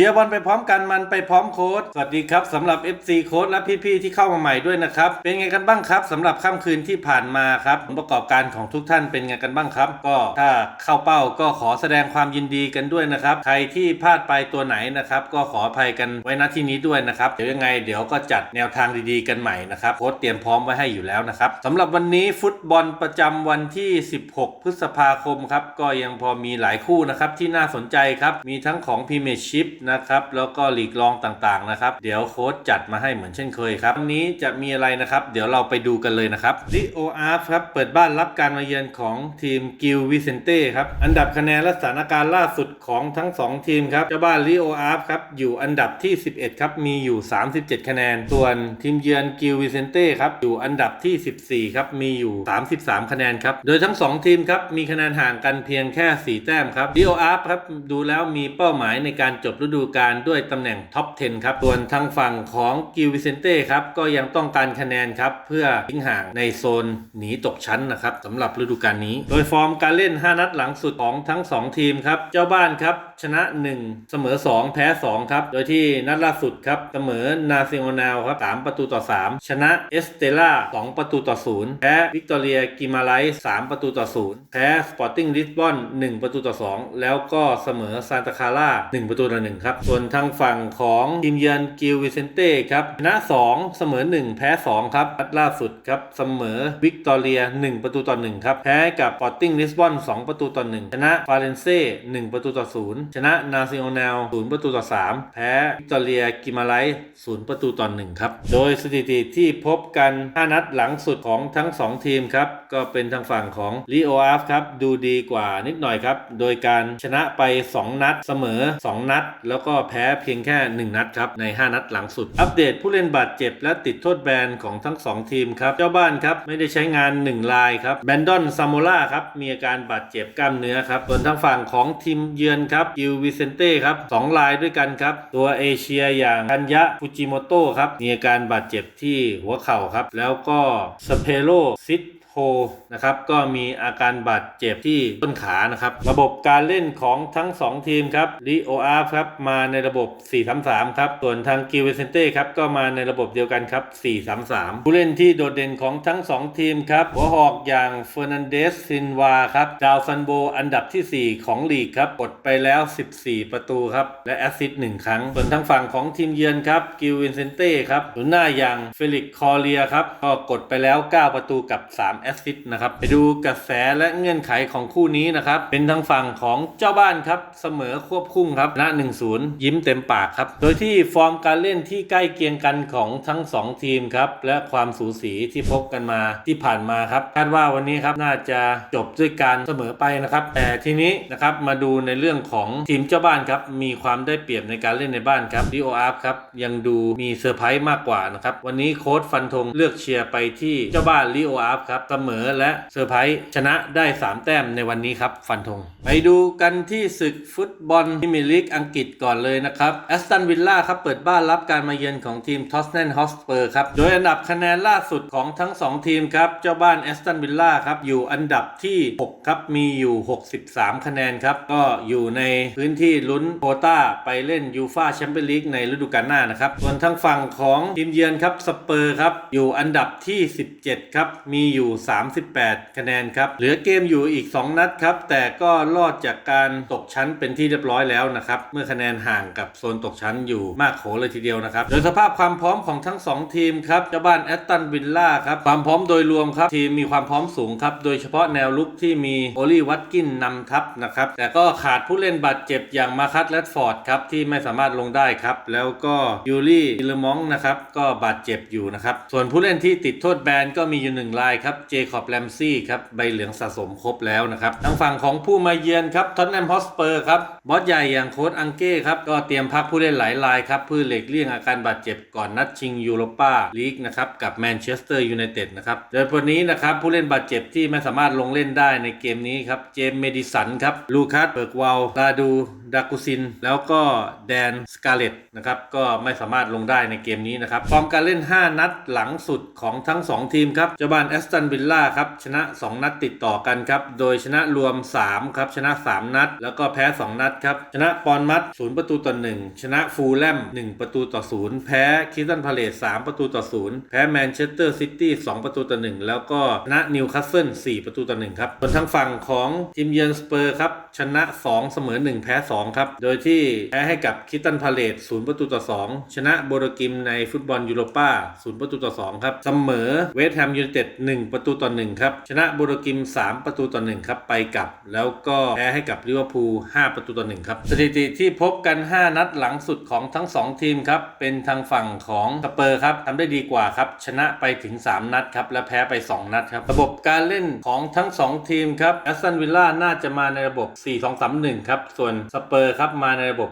ชียร์บอลไปพร้อมกันมันไปพร้อมโค้ดสวัสดีครับสำหรับ FC โค้ดและพี่ๆที่เข้ามาใหม่ด้วยนะครับ เป็นไงกันบ้างครับสำหรับค่ำคืนที่ผ่านมาครับผลประกอบการของทุกท่านเป็นไงกันบ้างครับ ก็ถ้าเข้าเป้าก็ขอแสดงความยินดีกันด้วยนะครับ ใครที่พลาดไปตัวไหนนะครับ ก็ขออภัยกันไว้ณที่นี้ด้วยนะครับเดี๋ยวยังไงเดี๋ยวก็จัดแนวทางดีๆกันใหม่นะครับโค้ดเตรียมพร้อมไว้ให้อยู่แล้วนะครับสำหรับวันนี้ฟุตบอลประจำวันที่ 16 พฤษภาคมครับก็ยังพอมีหลายคู่นะครับที่น่าสนใจครับมีทั้งของพรีเมียร์ชิพนะครับ แล้วก็หลีกรองต่างๆนะครับ เดี๋ยวโค้ดจัดมาให้เหมือนเช่นเคยครับวันนี้จะมีอะไรนะครับ เดี๋ยวเราไปดูกันเลยนะครับลิโออาร์ครับ เปิดบ้านรับการมาเยือนของทีมกิลวิเซนเต้ครับ อันดับคะแนนและสถานการณ์ล่าสุดของทั้ง 2 ทีมครับ เจ้าบ้านลิโออาร์ครับ อยู่อันดับที่ 11 ครับ มีอยู่ 37 คะแนน ส่วนทีมเยือนกิลวิเซนเต้ครับ อยู่อันดับที่ 14 ครับ มีอยู่ 33 คะแนนครับ โดยทั้ง 2 ทีมครับ มีคะแนนห่างกันเพียงแค่ 4 แต้มครับลิโออาร์ครับ ดูแล้วมีเป้าหมายในการจบฤดููกาลด้วยตำแหน่งท็อป 10 ครับ ส่วนทางฝั่งของกิลวิเซนเต้ครับ ก็ยังต้องการคะแนนครับ เพื่อทิ้งห่างในโซนหนีตกชั้นนะครับสำหรับฤดูกาลนี้ โดยฟอร์มการเล่น 5 นัดหลังสุดของทั้ง 2 ทีมครับ เจ้าบ้านครับ ชนะ 1 เสมอ 2 แพ้ 2 ครับ โดยที่นัดล่าสุดครับเสมอนาซิโอนาลครับ3ประตูต่อ 3 ชนะเอสเตล่า2ประตูต่อ 0 แพ้วิกตอเรียกิมาไลส์3ประตูต่อ 0 แพ้สปอร์ติ้งลิสบอน1ประตูต่อ 2 แล้วก็เสมอซานตาคาร่า1ประตูต่อ1ครับ ส่วนทางฝั่งของทีมเยือนกิลวิเซนเต้ครับชนะ 2 เสมอ 1 แพ้ 2 ครับนัดล่าสุดครับเสมอวิกตอเรีย 1 ประตูต่อ 1 ครับ แพ้กับปอร์ติ้งลิสบอน 2 ประตูต่อ 1 ชนะฟาเรนเซ่1ประตูต่อ 0 ชนะนาซิโอแนล0ประตูต่อ 3 แพ้วิกตอเรียกิมาไลส์0ประตูต่อ 1 ครับ โดยสถิติที่พบกัน 5 นัดหลังสุดของทั้ง 2 ทีมครับ ก็เป็นทางฝั่งของลีโออาฟครับ ดูดีกว่านิดหน่อยครับ โดยการชนะไป 2 นัดเสมอ 2 นัดแล้วก็แพ้เพียงแค่ 1 นัดครับ ใน 5 นัดหลังสุด อัปเดตผู้เล่นบาดเจ็บและติดโทษแบนของทั้ง 2 ทีมครับ เจ้าบ้านครับ ไม่ได้ใช้งาน 1 ลายครับแบนดอนซาโมล่าครับ มีอาการบาดเจ็บกล้ามเนื้อครับส่วนทางฝั่งของทีมเยือนครับกิลวิเซนเต้ครับสองลายด้วยกันครับ ตัวเอเชียอย่างคันยะฟูจิโมโตะครับมีอาการบาดเจ็บที่หัวเข่าครับแล้วก็สเปโรซิต โฮนะครับก็มีอาการบาดเจ็บที่ต้นขานะครับ ระบบการเล่นของทั้ง 2 ทีมครับลีโออาร์ครับมาในระบบ 4-3-3 ครับ ส่วนทางกิวเวเซนเต้ครับก็มาในระบบเดียวกันครับ 4-3-3 ผู้เล่นที่โดดเด่นของทั้ง 2 ทีมครับ หัวหอกอย่างเฟอร์นันเดสซินวาครับดาวซันโบอันดับทีสี่4 ของลีกครับกดไปแล้ว 14 ประตูครับ และแอสซิสต์1ครั้ง ส่วนทางฝั่งของทีมเยือนครับกิวเวเซนเต้ครับหนุนหน้าอย่างเฟลิกคอเรียครับก็กดไปแล้ว 9 ประตูกับ3แอสซิสต์นะครับ ไปดูกระแสและเงื่อนไขของคู่นี้นะครับ เป็นทางฝั่งของเจ้าบ้านครับ เสมอควบคุ้งครับชนะ1-0 ยิ้มเต็มปากครับ โดยที่ฟอร์มการเล่นที่ใกล้เคียงกันของทั้ง 2 ทีมครับ และความสูสีที่พบกันมาที่ผ่านมาครับคาดว่าวันนี้ครับน่าจะจบด้วยการเสมอไปนะครับ แต่ทีนี้นะครับมาดูในเรื่องของทีมเจ้าบ้านครับมีความได้เปรียบในการเล่นในบ้านครับดีโออาร์ครับยังดูมีเซอร์ไพรส์มากกว่านะครับวันนี้โค้ดฟันธงเลือกเชียร์ไปที่เจ้าบ้านลีโออาร์ครับเสมอและเซอร์ไพรส์ชนะได้ 3 แต้มในวันนี้ครับ ฟันธงไปดูกันที่ศึกฟุตบอลพรีเมียร์ลีกอังกฤษก่อนเลยนะครับแอสตันวิลล่าครับเปิดบ้านรับการมาเยือนของทีมทอสเนนฮอสเปอร์ครับ โดยอันดับคะแนนล่าสุดของทั้ง 2 ทีมครับ เจ้าบ้านแอสตันวิลล่าครับ อยู่อันดับที่ 6 ครับ มีอยู่ 63 คะแนนครับ ก็อยู่ในพื้นที่ลุ้นโคต้าไปเล่นยูฟาแชมเปี้ยนลีกในฤดูกาลหน้านะครับ ส่วนทางฝั่งของทีมเยือนครับสเปอร์ครับอยู่อันดับที่ 17 ครับ มีอยู่38 คะแนนครับ เหลือเกมอยู่อีก 2 นัดครับ แต่ก็รอดจากการตกชั้นเป็นที่เรียบร้อยแล้วนะครับ เมื่อคะแนนห่างกับโซนตกชั้นอยู่มากโขเลยทีเดียวนะครับ โดยสภาพความพร้อมของทั้ง 2 ทีมครับ เจ้าบ้านแอตตันวิลล่าครับ ความพร้อมโดยรวมครับ ทีมมีความพร้อมสูงครับ โดยเฉพาะแนวลุกที่มีโอลีวัตกินนำทัพนะครับ แต่ก็ขาดผู้เล่นบาดเจ็บอย่างมาคัตแรดฟอร์ดครับที่ไม่สามารถลงได้ครับ แล้วก็ยูรี่อิลมองนะครับก็บาดเจ็บอยู่นะครับ ส่วนผู้เล่นที่ติดโทษแบนก็มีอยู่หนึ่งรายครับเจคอบแรมซี่ครับใบเหลืองสะสมครบแล้วนะครับทางฝั่งของผู้มาเยือนครับท็อตแนมฮอสเปอร์ครับบอสใหญ่อย่างโค้ดอังเก้ครับก็เตรียมพักผู้เล่นหลายรายครับเพื่อเหลีกเลี่ยงอาการบาดเจ็บก่อนนัดชิงยูโรปาลีกนะครับกับแมนเชสเตอร์ยูไนเต็ดนะครับโดยวันนี้นะครับผู้เล่นบาดเจ็บที่ไม่สามารถลงเล่นได้ในเกมนี้ครับเจมส์เมดิสันครับลูคัสเบิร์กวาลลาดูดากุซิน แล้วก็แดนสกาเลตนะครับก็ไม่สามารถลงได้ในเกมนี้นะครับฟอร์มการเล่น 5 นัดหลังสุดของทั้ง 2 ทีมครับเจ้าบ้านแอสตันวิลล่าครับชนะ 2 นัดติดต่อกันครับ โดยชนะรวม 3 ครับ ชนะ 3 นัด แล้วก็แพ้ 2 นัดครับ ชนะปอนมัด0ประตูต่อ 1 ชนะฟูลแลม 1 ประตูต่อ 0 แพ้คิสตันพาเลต3ประตูต่อ 0 แพ้แมนเชสเตอร์ซิตี้ 2 ประตูต่อ 1 แล้วก็ชนะนิวคาสเซิล 4 ประตูต่อ 1 ครับส่วนทางฝั่งของทีมเยือนสเปอร์ครับ ชนะ 2 เสมอ 1 แพ้ 2 ครับ โดยที่แพ้ให้กับคิสตันพาเลต0ประตูต่อ 2 ชนะโบโรกิมในฟุตบอลยูโรป้า0ประตูต่อ 2 ครับ เสมอเวสต์แฮมยูไนเต็ด1ประตูต่อ1ครับ ชนะบโรกิม 3 ประตูต่อ1ครับ ไปกลับ แล้วก็แพ้ให้กับลิเวอร์พูล5ประตูต่อ1ครับ สถิติที่พบกัน 5 นัดหลังสุดของทั้ง 2 ทีมครับ เป็นทางฝั่งของสเปอร์ครับทำได้ดีกว่าครับ ชนะไปถึง 3 นัดครับ และแพ้ไป 2 นัดครับ ระบบการเล่นของทั้ง 2 ทีมครับแอสตันวิลล่าน่าจะมาในระบบ 4-2-3-1 ครับ ส่วนสเปอร์ครับมาในระบบ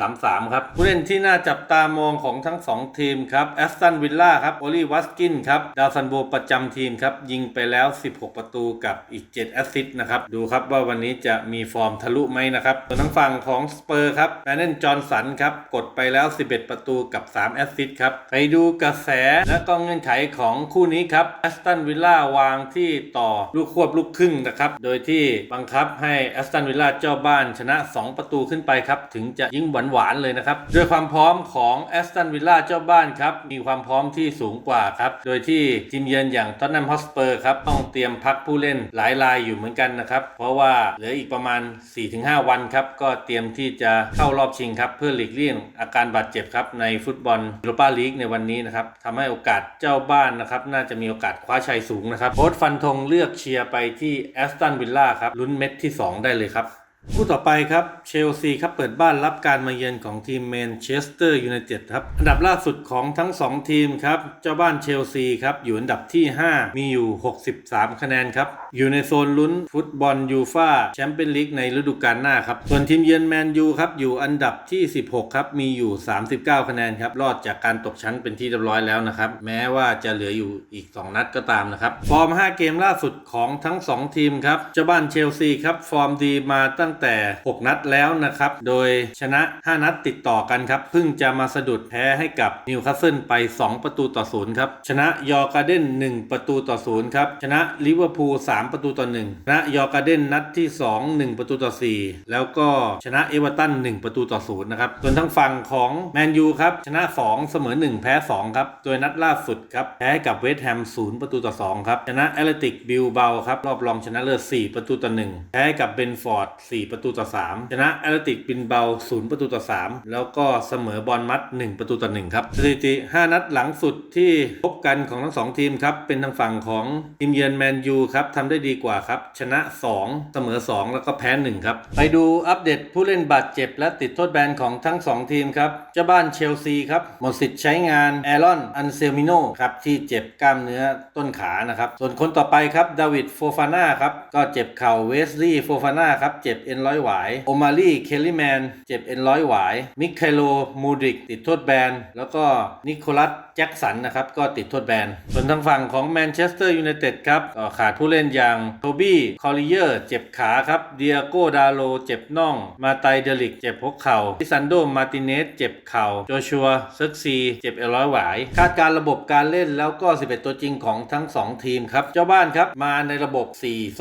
4-3-3 ครับ ผู้เล่นที่น่าจับตามองของทั้ง 2 ทีมครับแอสตันวิลล่าครับโอลีวัสกินครับดาวซันโบประจำทีมครับยิงไปแล้ว 16 ประตูกับอีก 7 แอสซิสต์นะครับ ดูครับว่าวันนี้จะมีฟอร์มทะลุไหมนะครับส่วนทางฝั่งของสเปอร์ครับแมนเนนจอห์นสันครับ กดไปแล้ว 11 ประตูกับ 3 แอสซิสต์ครับ ไปดูกระแสและก็เงื่อนไขของคู่นี้ครับแอสตันวิลล่าวางที่ต่อลูกควบลูกครึ่งนะครับ โดยที่บังคับให้แอสตันวิลล่าเจ้าบ้านชนะ 2 ประตูขึ้นไปครับ ถึงจะยิ่งหวานหวานๆเลยนะครับ ด้วยความพร้อมของแอสตันวิลล่าเจ้าบ้านครับ มีความพร้อมที่สูงกว่าครับ โดยที่ทีมเยือนอย่างท็อตแนมฮอสเปอร์ครับต้องเตรียมพักผู้เล่นหลายรายอยู่เหมือนกันนะครับ เพราะว่าเหลืออีกประมาณ 4-5 วันครับ ก็เตรียมที่จะเข้ารอบชิงครับ เพื่อหลีกเลี่ยงอาการบาดเจ็บครับในฟุตบอลยูโรปาลีกในวันนี้นะครับทำให้โอกาสเจ้าบ้านนะครับ น่าจะมีโอกาสคว้าชัยสูงนะครับโค้ชฟันธงเลือกเชียร์ไปที่แอสตันวิลล่าครับลุ้นเม็ดที่ 2 ได้เลยครับ คู่ต่อไปครับเชลซีครับเปิดบ้านรับการมาเยือนของทีมแมนเชสเตอร์ยูไนเต็ดครับอันดับล่าสุดของทั้ง 2 ทีมครับเจ้าบ้านเชลซีครับอยู่อันดับที่ 5 มีอยู่ 63 คะแนนครับ อยู่ในโซนลุ้นฟุตบอลยูฟาแชมเปี้ยนลีกในฤดูกาลหน้าครับ ส่วนทีมเยือนแมนยูครับ อยู่อันดับที่ 16 ครับ มีอยู่ 39 คะแนนครับ รอดจากการตกชั้นเป็นที่เรียบร้อยแล้วนะครับ แม้ว่าจะเหลืออยู่อีก 2 นัดก็ตามนะครับ ฟอร์ม 5 เกมล่าสุดของทั้ง 2 ทีมครับ เจ้าบ้านเชลซีครับ ฟอร์มดีมาตั้งแต่ 6 นัดแล้วนะครับ โดยชนะ 5 นัดติดต่อกันครับ เพิ่งจะมาสะดุดแพ้ให้กับนิวคาสเซิลไป 2 ประตูต่อ0ครับ ชนะยอร์การเดน1 ประตูต่อ0ครับ ชนะลิเวอร์พูล3ประตูต่อ1ชนะยอร์กาเด้นนัดที่ 2 1 ประตูต่อ 4 แล้วก็ชนะเอเวอร์ตัน 1 ประตูต่อ0นะครับส่วนทางฝั่งของแมนยูครับชนะ 2 เสมอ 1 แพ้ 2 ครับโดยนัดล่าสุดครับแพ้กับเวสต์แฮม 0 ประตูต่อ 2 ครับ ชนะแอตเลติกบิลเบาครับรอบรองชนะเลิศ4ประตูต่อ 1 แพ้กับเบนฟอร์ด 4 ประตูต่อ 3 ชนะแอตเลติกบินเบา 0 ประตูต่อ 3 แล้วก็เสมอบอลมัด 1 ประตูต่อ 1 ครับสถิติ 5 นัดหลังสุดที่พบกันของทั้ง 2 ทีมครับเป็นทางฝั่งของทีมเยือนแมนยูครับทำได้ดีกว่าครับ ชนะ 2 เสมอ 2 แล้วก็แพ้ 1 ครับ ไปดูอัปเดตผู้เล่นบาดเจ็บ และติดโทษแบนของทั้ง 2 ทีมครับ เจ้าบ้านเชลซีครับ หมดสิทธิ์ใช้งานแอรอน อันเซลมิโนครับ ที่เจ็บกล้ามเนื้อต้นขานะครับ ส่วนคนต่อไปครับดาวิดโฟฟาน่าครับ ก็เจ็บเข่าเวสลีย์โฟฟาน่าครับ เจ็บเอ็นร้อยหวายโอมารีเคลลี่แมนเจ็บเอ็นร้อยหวายมิคไคโลมูดริกติดโทษแบนแล้วก็นิโคลัสแจ็คสันนะครับก็ติดโทษแบนส่วนทางฝั่งของแมนเชสเตอร์ยูไนเต็ดครับก็ขาดผู้เล่นอย่างโทบี้คอลิเยอร์ เจ็บขาครับเดียโกดาโลเจ็บน่อง มาไตเดลิก เจ็บพกเข่าพิซันโดมาติเนสเจ็บเข่าโจชัวเซิร์กซีเจ็บเอลร้อยหวาย คาดการระบบการเล่นแล้วก็ 11 ตัวจริงของทั้ง 2 ทีมครับ เจ้าบ้านครับมาในระบบ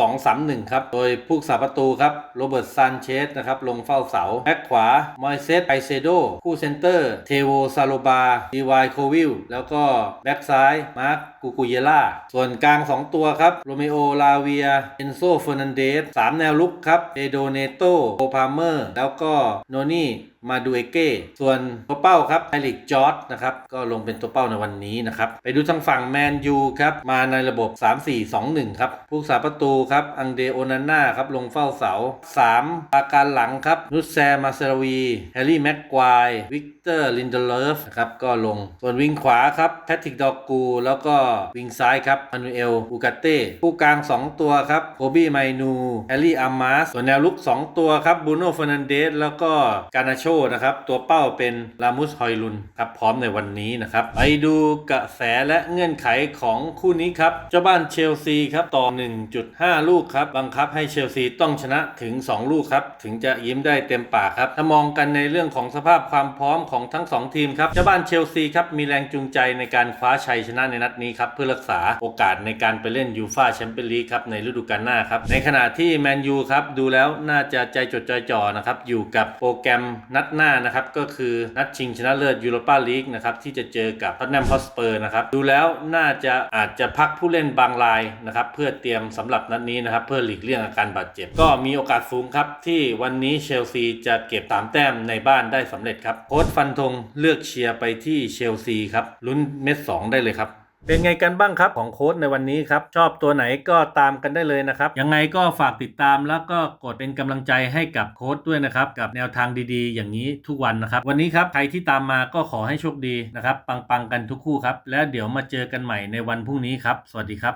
4-2-3-1 ครับ โดยผู้สาประตูครับโรเบิร์ตซานเชสนะครับลงเฝ้าเสาแบ็คขวามอยเซสไคเซโดคู่เซนเตอร์เทโวซาโลบาดีวายโควิลแล้วก็แบ็คซ้ายมาร์คกูกุเยล่าส่วนกลาง 2 ตัวครับโรเมโอลาาเวีย เอนโซเฟอร์นันเดส 3 แนวลุกครับเอโดเนโตโอพาเมอร์ แล้วก็โนนี่ มาดูเอเก้ ส่วนตัวเป้าครับไอริกจอร์ดนะครับ ก็ลงเป็นตัวเป้าในวันนี้นะครับ ไปดูทางฝั่งแมนยูครับ มาในระบบ 3-4-2-1 ครับ ผู้สาประตูครับ อังเดโอนาน่าครับ ลงเฝ้าเสา 3 ปาการหลังครับ นุสแซมาเซรวีแฮร์รี่แม็กควายวิกเตอร์ลินเดเลฟนะครับ ก็ลง ส่วนวิงขวาครับแพทริกดอกกู แล้วก็วิงซ้ายครับมานูเอลอูกาเต้ผู้กลาง 2 ตัวครับโคบี้ไมนูแฮร์รี่อามาสส่วนแนวลุก 2 ตัวครับบูโน่เฟอร์นันเดสแล้วก็กานาโชนะครับตัวเป้าเป็นลามุสฮอยลุนครับพร้อมในวันนี้นะครับไปดูกระแสและเงื่อนไขของคู่นี้ครับเจ้าบ้านเชลซีครับต่อ 1.5 ลูกครับบังคับให้เชลซีต้องชนะถึง 2 ลูกครับถึงจะยิ้มได้เต็มปากครับถ้ามองกันในเรื่องของสภาพความพร้อมของทั้ง 2 ทีมครับเจ้าบ้านเชลซีครับมีแรงจูงใจในการคว้าชัยชนะในนัดนี้ครับเพื่อรักษาโอกาสในการไปเล่นยูฟาแชมเปี้ยนลีกครับในฤดูกาลหน้าครับในขณะที่แมนยูครับดูแล้วน่าจะใจจดใจจ่อนะครับอยู่กับโปรแกรมนัดหน้านะครับก็คือนัดชิงชนะเลิศยูโรปาลีกนะครับที่จะเจอกับท็อตแนมฮอสเปอร์นะครับดูแล้วน่าจะอาจจะพักผู้เล่นบางรายนะครับเพื่อเตรียมสำหรับนัดนี้นะครับเพื่อหลีกเลี่ยงอาการบาดเจ็บ ก็มีโอกาสสูงครับที่วันนี้เชลซีจะเก็บสามแต้มในบ้านได้สำเร็จครับโค้ชฟันธงเลือกเชียร์ไปที่เชลซีครับลุ้นเม็ดสองได้เลยครับ เป็นไงกันบ้างครับของโค้ดในวันนี้ครับ ชอบตัวไหนก็ตามกันได้เลยนะครับ ยังไงก็ฝากติดตามแล้วก็กดเป็นกำลังใจให้กับโค้ดด้วยนะครับ กับแนวทางดีๆ อย่างนี้ทุกวันนะครับ วันนี้ครับใครที่ตามมาก็ขอให้โชคดีนะครับ ปังๆกันทุกคู่ครับ แล้วเดี๋ยวมาเจอกันใหม่ในวันพรุ่งนี้ครับ สวัสดีครับ